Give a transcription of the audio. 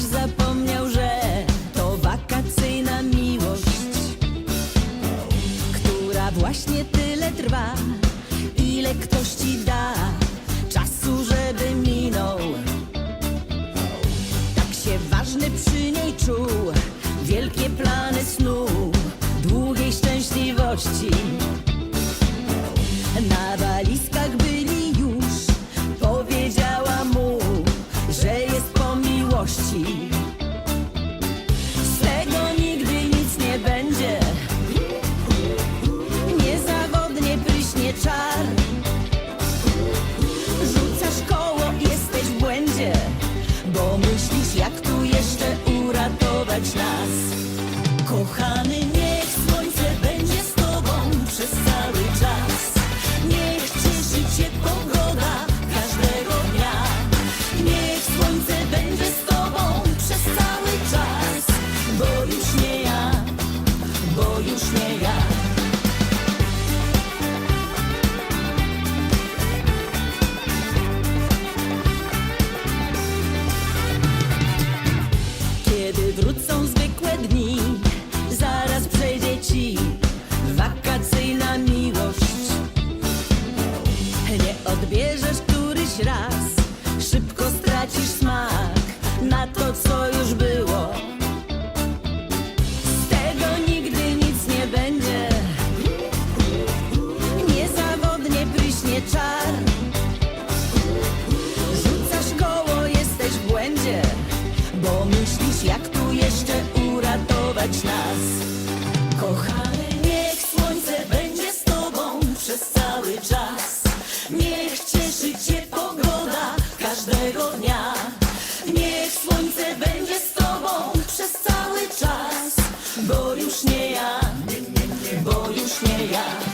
zapomniał, że to wakacyjna miłość, która właśnie tyle trwa, ile ktoś ci da czasu, żeby minął. Tak się ważny przy niej czuł, wielkie plany snu, długiej szczęśliwości. Miłości. Odbierzesz któryś raz, szybko stracisz smak na to, co już było. Z tego nigdy nic nie będzie, niezawodnie pryśnie czar. Rzucasz koło, jesteś w błędzie, bo myślisz, jak tu jeszcze uratować nas. Kochany, już nie ja, bo już nie ja.